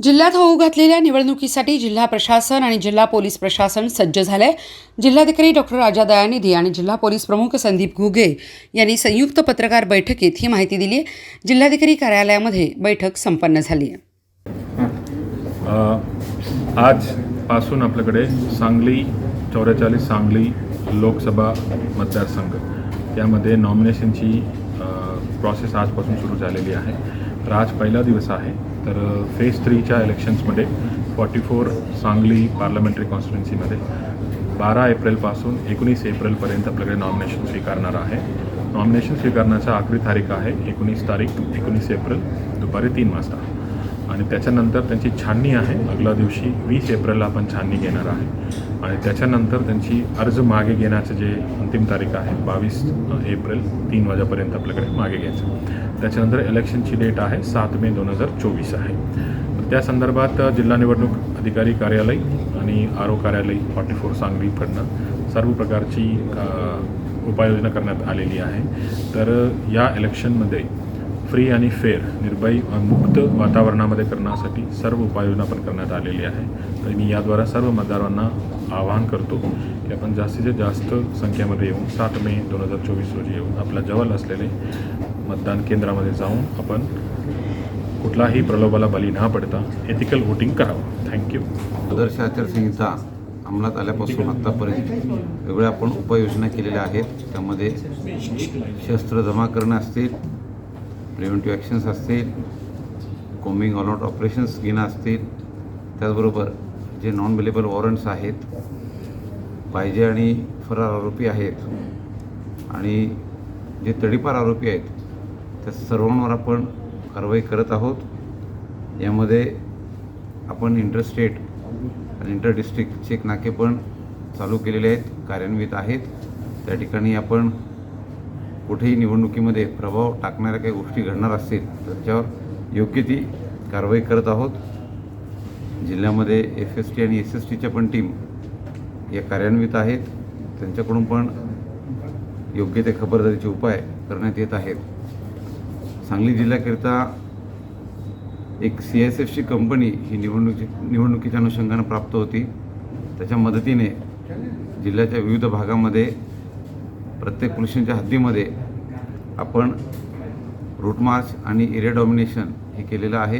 जिल्ह्यात होऊ घातलेल्या निवडणुकीसाठी जिल्हा प्रशासन आणि जिल्हा पोलीस प्रशासन सज्ज झालंय. जिल्हाधिकारी डॉक्टर राजा दयानिधी आणि जिल्हा पोलीस प्रमुख संदीप घुगे यांनी संयुक्त पत्रकार बैठकीत ही माहिती दिली. आहे जिल्हाधिकारी कार्यालयामध्ये बैठक संपन्न झाली. आहे आजपासून आपल्याकडे सांगली चौवेचाळीस सांगली लोकसभा मतदारसंघ यामध्ये नॉमिनेशनची प्रोसेस आजपासून सुरू झालेली आहे. तर आज पहिला दिवस आहे तर फेज थ्रीच्या इलेक्शन्समध्ये फॉर्टी फोर सांगली पार्लमेंटरी कॉन्स्टिट्युन्सीमध्ये बारा एप्रिलपासून एकोणीस एप्रिलपर्यंत आपल्याकडे नॉमिनेशन स्वीकारणार आहे. नॉमिनेशन स्वीकारण्याचा आखरी तारीख आहे एकोणीस तारीख एकोणीस एप्रिल दुपारी तीन वाजता. आणि त्याच्यानंतर त्यांची छाननी आहे. अगल्या दिवशी वीस एप्रिलला आपण छाननी घेणार आहे. आणि त्याच्यानंतर त्यांची अर्ज मागे घेण्याचं जे अंतिम तारीख आहे बावीस एप्रिल तीन वाजेपर्यंत आपल्याकडे मागे घ्यायचं. त्याच्यानंतर इलेक्शनची डेट आहे सात मे दोन हजार चोवीस आहे. तर त्या संदर्भात जिल्हा निवडणूक अधिकारी कार्यालय आणि आर ओ कार्यालय फॉर्टी फोर सांगलीकडनं सर्व प्रकारची उपाययोजना करण्यात आलेली आहे. तर या इलेक्शनमध्ये फ्री आणि फेअर निर्भयी मुक्त वातावरणामध्ये करण्यासाठी सर्व उपाययोजना पण करण्यात आलेली आहे. तर मी याद्वारा सर्व मतदारांना आवाहन करतो की आपण जास्तीत जास्त संख्येमध्ये येऊन सात मे दोन हजार चोवीस रोजी येऊन आपल्या जवळ असलेले मतदान केंद्रामध्ये जाऊन आपण कुठलाही प्रलोभाला बली न पडता एथिकल वोटिंग करावं. थँक्यू आदर्श आचारसंहिता अंमलात आल्यापासून आत्तापर्यंत वेगवेगळ्या आपण उपाययोजना केलेल्या आहेत. त्यामध्ये शस्त्र जमा करणं असतील प्रिव्हेंटिव्ह ॲक्शन्स असतील कोमिंग ऑल आउट ऑपरेशन्स घेणं असतील त्याचबरोबर जे नॉन बिलेबल वॉरंट्स आहेत पाहिजे आणि फरार आरोपी आहेत आणि जे तडीपार आरोपी आहेत त्या सर्वांवर आपण कारवाई करत आहोत. यामध्ये आपण इंटरस्टेट आणि इंटर डिस्ट्रिक्ट चेक नाके पण चालू केलेले आहेत कार्यान्वित आहेत. त्या ठिकाणी आपण कुठेही निवडणुकीमध्ये प्रभाव टाकणाऱ्या काही गोष्टी घडणार असतील त्याच्यावर योग्य ती कारवाई करत आहोत. जिल्ह्यामध्ये एफ एस टी आणि एस एस टीच्या पण टीम या कार्यान्वित आहेत. त्यांच्याकडून पण योग्य ते खबरदारीचे उपाय करण्यात येत आहेत. सांगली जिल्ह्याकरिता एक सी एस एफची कंपनी ही निवडणुकी निवडणुकीच्या अनुषंगानं प्राप्त होती. त्याच्या मदतीने जिल्ह्याच्या विविध भागामध्ये प्रत्येक पुरुषांच्या हद्दीमध्ये आपण रूट मार्च आणि एरिया डॉमिनेशन हे केलेलं आहे.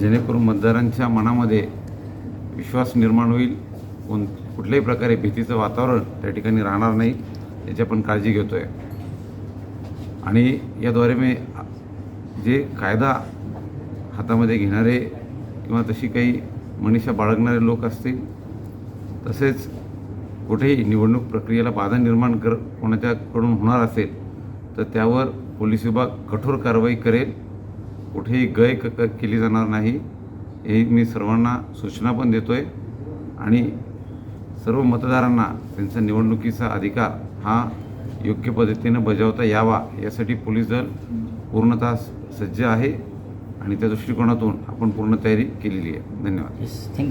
जेणेकरून मतदारांच्या मनामध्ये विश्वास निर्माण होईल. कोण कुठल्याही प्रकारे भीतीचं वातावरण त्या ठिकाणी राहणार नाही याची आपण काळजी घेतो आहे आणि याद्वारे मी जे कायदा हातामध्ये घेणारे किंवा तशी काही मनीषा बाळगणारे लोक असतील तसेच कुठेही निवडणूक प्रक्रियेला बाधा निर्माण कर कोणाच्याकडून होणार असेल तर त्यावर पोलीस विभाग कठोर कारवाई करेल. कुठेही गय क केली जाणार नाही. हे मी सर्वांना सूचना पण देतो आहे आणि सर्व मतदारांना त्यांचा निवडणुकीचा अधिकार हा योग्य पद्धतीनं बजावता यावा यासाठी पोलीस दल पूर्णतः सज्ज आहे. आणि त्या दृष्टिकोनातून आपण पूर्ण तयारी केलेली आहे. धन्यवाद. थँक्यू